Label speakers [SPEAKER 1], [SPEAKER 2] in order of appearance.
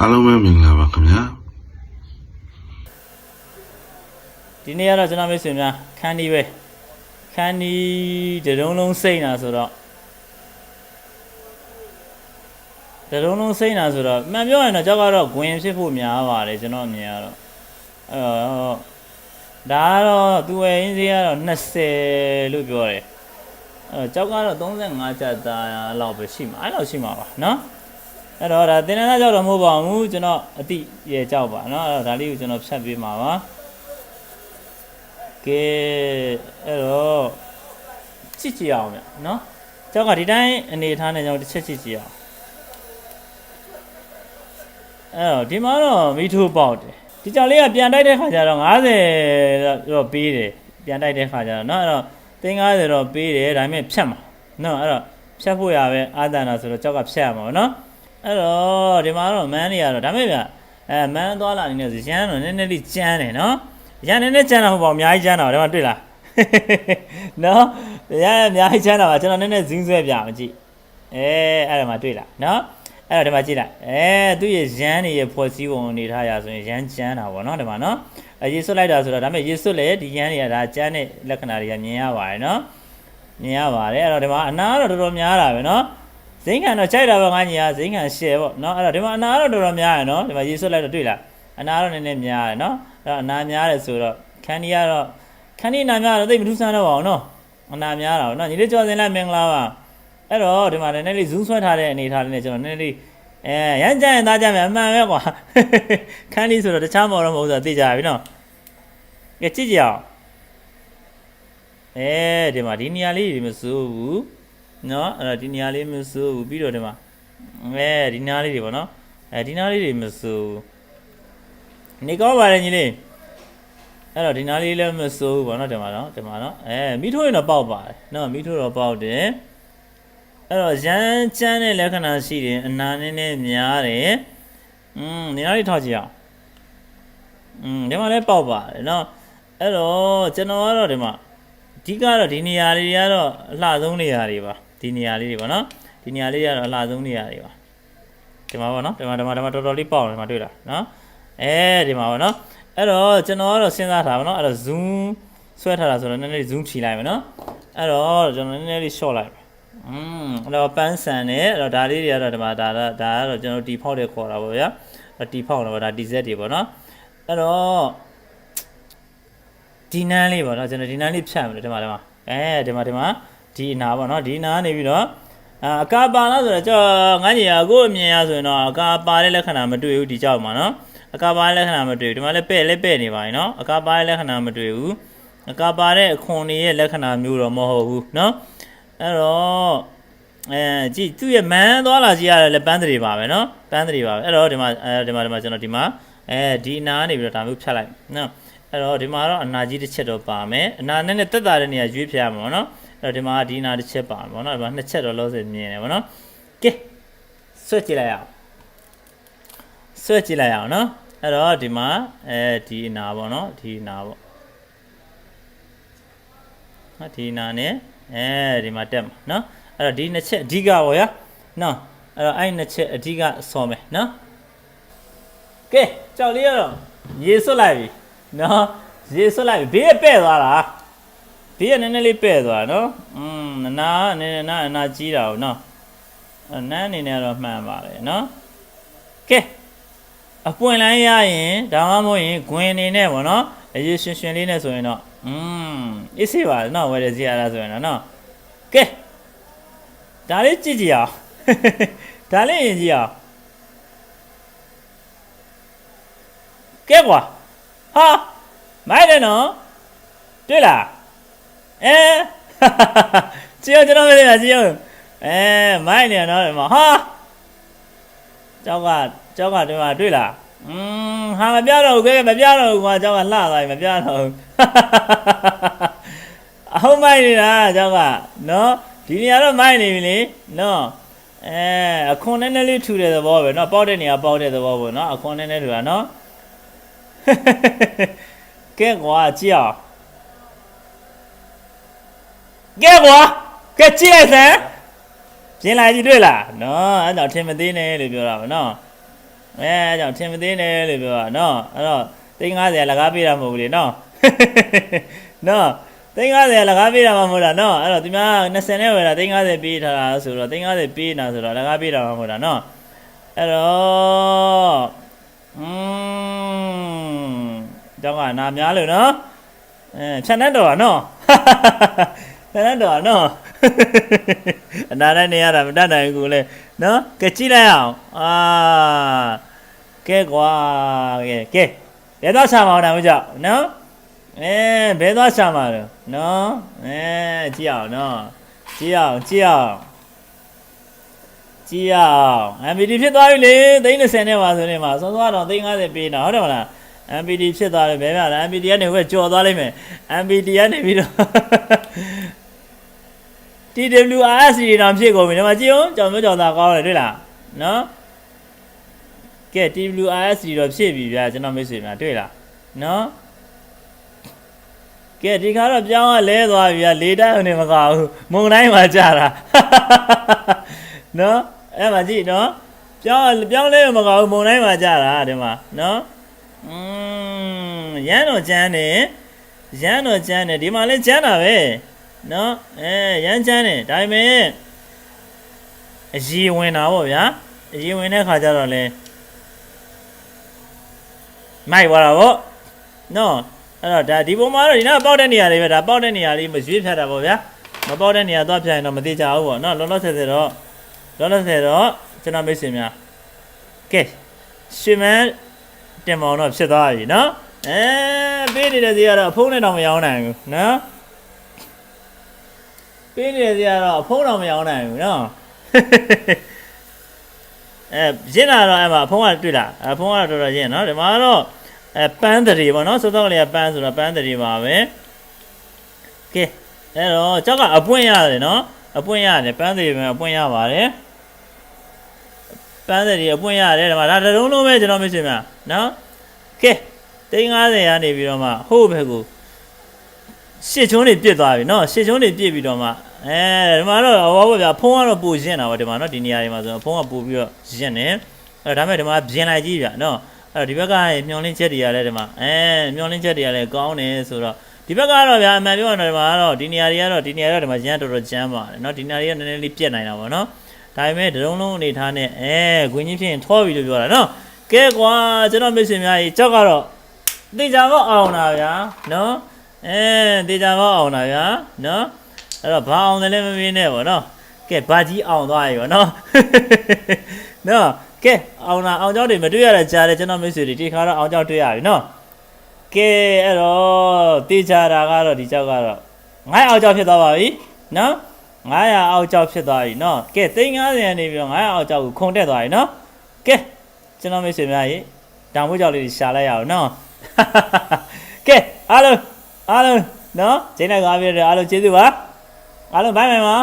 [SPEAKER 1] အားလုံးပဲမင်္ဂလာပါခင်ဗျာ
[SPEAKER 2] ဒီနေ့ကတော့ကျွန်တော်မိတ်ဆွေများခန်းဒီပဲခန်းဒီတရုံလုံးစိတ်နာဆိုတော့တရုံလုံးစိတ်နာဆိုတော့မှန်ပြောရင်တော့ကြောက်ကတော့ဂွင်ဖြစ်ဖို့များပါတယ်ကျွန်တော်အမြင်ကတော့အဲ့တော့ဒါကတော့သူ့ရဲ့အင်းစီကတော့20လို့ပြောတယ်အဲ့တော့ကြောက်ကတော့35ကျပ်သားလောက်ပဲရှိမှာအဲ့လောက်ရှိမှာပါနော် အဲ့တော့ဒါတင်နန်းကြောက်တော့မဟုတ်ပါဘူးကျွန်တော်အတိရဲ့ကြောက်ပါနော်အဲ့တော့ဒါလေးကိုကျွန်တော်ဖြတ်ပေးမှာပါကဲအဲ့တော့ချစ်ကြည့်အောင်ဗျနော်ကျောက်ကဒီတိုင်းအနေထားနဲ့ကျွန်တော်တစ်ချက်ချစ်ကြည့်အောင်အဲ့တော့ဒီမှာတော့မီထိုးပေါက်တယ်ဒီကြောက်လေးကပြန်တိုက်တဲ့ခါကျတော့90တော့ပေးတယ်ပြန်တိုက်တဲ့ခါကျတော့နော်အဲ့တော့350တော့ပေးတယ်ဒါပေမဲ့ဖြတ်မှာနော်အဲ့တော့ဖြတ်ဖို့ရပဲအာသနာဆိုတော့ကျောက်ကဖြတ်ရမှာပေါ့နော် အဲ့တော့ဒီမှာတော့မန်းနေရတော့ဒါပေမဲ့ဗျအဲမန်းသွားလာနေတဲ့ဇရန်တော့နည်းနည်းလေးကြမ်းတယ်နော်ရန်နေနဲ့ကျန်တာဟုတ်ပါဘူးအများကြီးကျန်တာပါဒီမှာတွေ့လားနော်ရန်အများကြီးကျန်တာပါကျွန်တော်နည်းနည်းဇင်းဆွဲပြမကြည့်အဲအဲ့ဒါမှတွေ့လားနော်အဲ့တော့ဒီမှာကြည့်လိုက်အဲသူ့ရဲ့ရန်နေရဲ့ဖွဲ့စည်းပုံအနေထားရဆိုရင်ရန်ကျန်တာပေါ့နော်ဒီမှာနော်အရေးဆွတ်လိုက်တာဆိုတော့ဒါပေမဲ့ရေးဆွတ်လေဒီရန်တွေကဒါကျန်တဲ့လက္ခဏာတွေကမြင်ရပါတယ်နော်မြင်ရပါတယ်အဲ့တော့ဒီမှာအနာကတော့တော်တော်များတာပဲနော် ဇိမ်ခံတော့ကြိုက်တာပဲငါညီကဇိမ်ခံရှယ်ပေါ့နော်အဲ့တော့ဒီမှာအနာကတော့တော်တော်များရယ်နော်ဒီမှာရေးဆွတ်လိုက်တော့တွေ့လားအနာတော့နည်းနည်းများတယ်နော်အဲ့တော့အနာများတယ်ဆိုတော့ခန်းဒီကတော့ခန်းဒီအနာများတော့သိပ်မထူးဆန်းတော့ပါဘူးနော်အနာများတာပေါ့နော်ညီလေးကြော်စင်လိုက်မင်္ဂလာပါအဲ့တော့ဒီမှာနည်းနည်းလေး zoom ဆွဲထားတဲ့အနေထားလေးနဲ့ကျွန်တော်နည်းနည်းလေးအဲရမ်းကြရင်သားကြမယ်အမှန်ပဲကွာခန်းဒီဆိုတော့တခြားမဟုတ်တော့မဟုတ်ဆိုတာသိကြပြီနော်ကဲကြည့်ကြအောင်အဲဒီမှာဒီနေရာလေးဒီမစိုးဘူး နော်အဲ့တော့ဒီနေရာလေးမစိုးဘူးပြီးတော့ဒီမှာအဲဒီနေရာလေးတွေပေါ့နော်အဲဒီနေရာလေးတွေမစိုးဘူး နေကောင်းပါတယ်ညီလေးအဲ့တော့ဒီနားလေးလည်းမစိုးဘူးဗောနော်ဒီမှာနော်ဒီမှာနော်အဲမိထိုးရင်တော့ပေါက်ပါတယ်နော်မိထိုးတော့ပေါက်တယ်အဲ့တော့ရမ်းချမ်းတဲ့လက္ခဏာရှိတယ်အနာနည်းနည်းများတယ်อืมနေရာလေးထောက်ကြည့်အောင်อืมဒီမှာလည်းပေါက်ပါတယ်နော်အဲ့တော့ကျွန်တော်ကတော့ဒီမှာအဓိကတော့ဒီနေရာလေးတွေကတော့အလှဆုံးနေရာတွေပါ ဒီနေရာလေးတွေပါနော်ဒီနေရာလေးကတော့အလှဆုံးနေရာတွေပါဒီမှာပေါ့နော်ဒီမှာဒီမှာဒီမှာတော်တော်လေးပေါက်တယ်ဒီမှာတွေ့လားနော်အဲဒီမှာပေါ့နော်အဲ့တော့ကျွန်တော်ကတော့စဉ်းစားထားပါတော့အဲ့တော့ zoom ဆွဲထားတာဆိုတော့နည်းနည်း zoom ချီလိုက်မယ်နော်အဲ့တော့ကျွန်တော်နည်းနည်းလေး short လိုက်မယ်อืมအဲ့တော့ပန်းဆန်နဲ့အဲ့တော့ဒါလေးတွေကတော့ဒီမှာဒါဒါဒါကတော့ကျွန်တော်တီဖောက်တဲ့ခေါ်တာပေါ့ဗျာတီဖောက်တော့ဒါ DZ တွေပေါ့နော်အဲ့တော့ဒီနန်းလေးပေါ့နော်ကျွန်တော်ဒီနန်းလေးဖြတ်မယ်ဒီမှာဒီမှာအဲဒီမှာဒီမှာ ဒီအနာပေါ့နော်ဒီအနာကနေပြီးတော့အကာပါလားဆိုတော့ကြောငန်းကြီးကကိုယ်အမြင်ရဆိုရင်တော့အကာပါတဲ့လက္ခဏာမတွေ့ဘူးဒီကြောက်မှာနော်အကာပါတဲ့လက္ခဏာမတွေ့ဘူးဒီမှာလည်းပဲ့လည်းပဲ့နေပါရင်နော်အကာပါတဲ့လက္ခဏာမတွေ့ဘူးအကာပါတဲ့အခွန်တွေရဲ့လက္ခဏာမျိုးတော့မဟုတ်ဘူးနော်အဲ့တော့အဲကြည့်သူ့ရဲ့မန်းသွားလာကြည့်ရတယ်လည်းပန်းတွေပါပဲနော်ပန်းတွေပါပဲအဲ့တော့ဒီမှာအဲဒီမှာဒီမှာကျွန်တော်ဒီမှာအဲဒီအနာကနေပြီးတော့ဒါမျိုးဖြတ်လိုက်နော်အဲ့တော့ဒီမှာတော့အနာကြီးတစ်ချက်တော့ပါမယ်အနာနဲ့တက်တာတဲ့နေရာရွေးဖြတ်ရမှာနော် တော့ဒီမှာဒီနာတစ်ချက်ပါပေါ့နော်ဒီမှာနှစ်ချက်တော့လောဆယ်မြင်တယ်ပေါ့နော်ကဲဆွဲကြည့်လိုက်အောင်ဆွဲကြည့်လိုက်အောင်နော်အဲ့တော့ဒီမှာအဲဒီနာပေါ့နော်ဒီနာပေါ့ဟာဒီနာနဲ့အဲဒီမှာတက်မှာနော်အဲ့တော့ဒီနှစ်ချက်အဓိကပေါ့ဗျာနော်အဲ့တော့အဲ့နှစ်ချက်အဓိကဆော်မယ်နော်ကဲကြောက်လေးရတော့ရေဆွတ်လိုက်ပြီနော်ရေဆွတ်လိုက်ပြီဘေးပဲ့သွားတာ ဘေးကနည်းနည်းလေးပဲ့သွားတာနော်อืมနာနည်းနည်းနာအနာကြီးတာဟုတ်နော်အဲ့နန်းအနေနဲ့တော့မှန်ပါတယ်နော်ကဲ အပွင့်လိုင်းရရင်ဒါမှမဟုတ်ရင်ဂွင်နေနဲ့ပေါ့နော်အရေးရှင်ရှင်လေးနဲ့ဆိုရင်တော့อืมအစ်စေးပါနော်ဝယ်ရစီရတာဆိုရင်တော့နော်ကဲဒါလေးကြည့်ကြည့်အောင်ဒါလေးရင်ကြည့်အောင်ကဲကွာဟာမိုက်တယ်နော်တွေ့လား အဲကြည့်အောင်ကျွန်တော်မလေးပါကြည့်အောင်အဲမိုက်နေနော်ဒီမှာဟာကျောက်ကကျောက်ကဒီမှာတွေ့လားอืมဟာမပြတော့ဘူးကဲမပြတော့ဘူးကွာကျောက်ကလှသွားပြီမပြတော့ဘူးအဟုတ်မိုက်နေတာကျောက်ကနော်ဒီနေရာတော့မိုက်နေပြီလေနော်အဲအခွန်နည်းနည်းလေးထူတဲ့သဘောပဲနော်ပေါက်တဲ့နေရာပေါက်တဲ့သဘောပေါ့နော်အခွန်နည်းနည်းထူတာနော်ကဲကွာကြည့်အောင် ကဲကွာကဲကြည့်လိုက်စမ်းပြင်လာကြည့်တွေ့လားနော်အဲ့တော့ထင်မသေးနဲ့လို့ပြောတာဗောနော်ဟအဲအဲကြောင့်ထင်မသေးနဲ့လို့ပြောတာနော်အဲ့တော့350လကားပေးတာမဟုတ်ဘူးလေနော်နော်350လကားပေးတာမှမဟုတ်တာနော်အဲ့တော့ဒီမှာ20နဲ့ဝယ်တာ350ပေးထားတာဆိုတော့350ပေးနေတာဆိုတော့လကားပေးတာမှမဟုတ်တာနော်အဲ့တော့อืมတော့ကနာများလို့နော်အဲဖြတ်နေတော့နော် ဖြတ်နေတော့နော်အနာနဲ့နေရတာမတတ်နိုင်ဘူးလေနော်ကဲကြည့်လိုက်အောင်အာကဲကွာကဲကဲဘယ်တော့ဆာမအောင်တာမကြောက်နော်အဲဘယ်တော့ဆာမလို့နော်အဲကြည့်အောင်နော်ကြည့်အောင်ကြည့်အောင်ကြည့်အောင် MPD ဖြစ်သွားပြီလေ30နဲ့ပါဆိုနေမှာစောစောတော့350ပေးတာဟုတ်တယ်မလား MPD ဖြစ်သွားတယ်ဘယ်မှာလဲ MPD ကနေဟိုကကြော်သွားလိမ့်မယ် MPD ကနေပြီးတော့ TWRS တွေတောင်ဖြစ်ကုန်ပြီဒီမှာကြည့်အောင်ကြောင်မျိုးကြောင်သားကောင်းတယ်တွေ့လားနော်ကဲ TWRS တွေတော့ဖြစ်ပြီဗျာကျွန်တော်မိတ်ဆွေများတွေ့လားနော်ကဲဒီခါတော့ပြောင်းကလဲသွားပြီဗျာလေတိုက်အောင်နေမကောက်ဘူးမုံတိုင်းမှာကြာတာနော်အဲ့မှာကြည့်နော်ပြောင်းပြောင်းလဲမကောက်ဘူးမုံတိုင်းမှာကြာတာဒီမှာနော်อืมရမ်းတော့ကျန်းတယ်ရမ်းတော့ကျန်းတယ်ဒီမှာလဲကျန်းတာပဲ နော်အဲရမ်းကျန်းတယ်ဒါပေမဲ့အကြီးဝင်တာပေါ့ဗျာအကြီးဝင်တဲ့ခါကျတော့လဲမိုက်သွားတာပေါ့နော်အဲ့တော့ဒါဒီပုံမှာတော့ဒီနားပေါက်တဲ့နေရာလေးပဲဒါပေါက်တဲ့နေရာလေးမရွေးဖြတ်တာပေါ့ဗျာမပေါက်တဲ့နေရာသွားဖြတ်ရင်တော့မသေးကြဘူးပေါ့နော်လောလောဆယ်ဆယ်တော့လောလောဆယ်တော့ကျွန်တော်မိတ်ဆွေများကဲရှင်မန်းတင်မောင်တော့ဖြစ်သွားပြီနော်အဲပေးနေတဲ့စီကတော့အဖုံးနဲ့တော့မရောင်းနိုင်ဘူးနော် ပေးနေတဲ့စီကတော့အဖုံးတော့မရောင်းနိုင်ဘူးနော်အဲရင်းလာတော့အဲ့မှာအဖုံးကတွေ့လားအဖုံးကတော့တော်တော်ရင်းနော်ဒီမှာတော့အဲပန်းတရီပေါ့နော်စောစောကလေးကပန်းဆိုတော့ပန်းတရီပါပဲကဲအဲ့တော့ကြောက်ကအပွင့်ရတယ်နော်အပွင့်ရတယ်ပန်းတရီပဲအပွင့်ရပါတယ်ပန်းတရီအပွင့်ရတယ်ဒီမှာဒါတစ်လုံးလုံးပဲကျွန်တော်မရှိမှာနော်ကဲ350ရနေပြီးတော့မှဟို့ဘက်ကိုရှစ်ချုံးတွေပြစ်သွားပြီနော်ရှစ်ချုံးတွေပြစ်ပြီးတော့မှ အဲဒီမှာတော့ဟောပါဗျာဖုံးကတော့ပူရှင်းတာပါဒီမှာနော်ဒီနေရာတွေမှာဆိုတော့ဖုံးကပူပြီးတော့ရှင်းတယ်အဲဒါမဲ့ဒီမှာပြင်လိုက်ကြည့်ဗျာနော်အဲ့တော့ဒီဘက်ကမျောလင်းချက်တွေကလည်းဒီမှာအဲမျောလင်းချက်တွေကလည်းကောင်းတယ်ဆိုတော့ဒီဘက်ကတော့ဗျာအမှန်ပြောရရင်ဒီမှာကတော့ဒီနေရာတွေကတော့ဒီနေရာတော့ဒီမှာရမ်းတော်တော်ကျမ်းပါတယ်နော်ဒီနေရာတွေကနည်းနည်းလေးပြက်နိုင်တာပေါ့နော်ဒါပေမဲ့ဒရုံလုံးအနေထားနဲ့အဲခွင်းကြီးဖြစ်ရင်ထောပြီလို့ပြောတာနော်ကဲကွာကျွန်တော်မိတ်ဆွေများကြီးကြောက်ကတော့တေချာတော့အောင်တာဗျာနော်အဲတေချာတော့အောင်တာဗျာနော် အဲ့တော့ဘာအောင်တယ်လဲမမင်းနဲ့ပေါ့နော်ကဲဘာကြီးအောင်သွားပြီပေါ့နော်နော်ကဲအောင်လာအောင်ကြောက်တွေမတွေ့ရတဲ့ကြားတယ်ကျွန်တော်မိတ်ဆွေတွေဒီခါတော့အောင်ကြောက်တွေ့ရပြီနော်ကဲအဲ့တော့တေချာတာကတော့ဒီကြောက်ကတော့ငါ့အောင်ကြောက်ဖြစ်သွားပါပြီနော်900အောက်ကြောက်ဖြစ်သွားပြီနော်ကဲ350ရနေပြီးတော့900အောက်ကြောက်ကိုခုံတက်သွားပြီနော်ကဲကျွန်တော်မိတ်ဆွေများရေတောင်မွေးကြောက်လေးတွေရှာလိုက်ရအောင်နော်ကဲအားလုံးအားလုံးနော်ဂျင်းနဲ့ကားပြတဲ့အားလုံးကျေးဇူးပါ အားလုံးဘိုင်ဘိုင်ပါ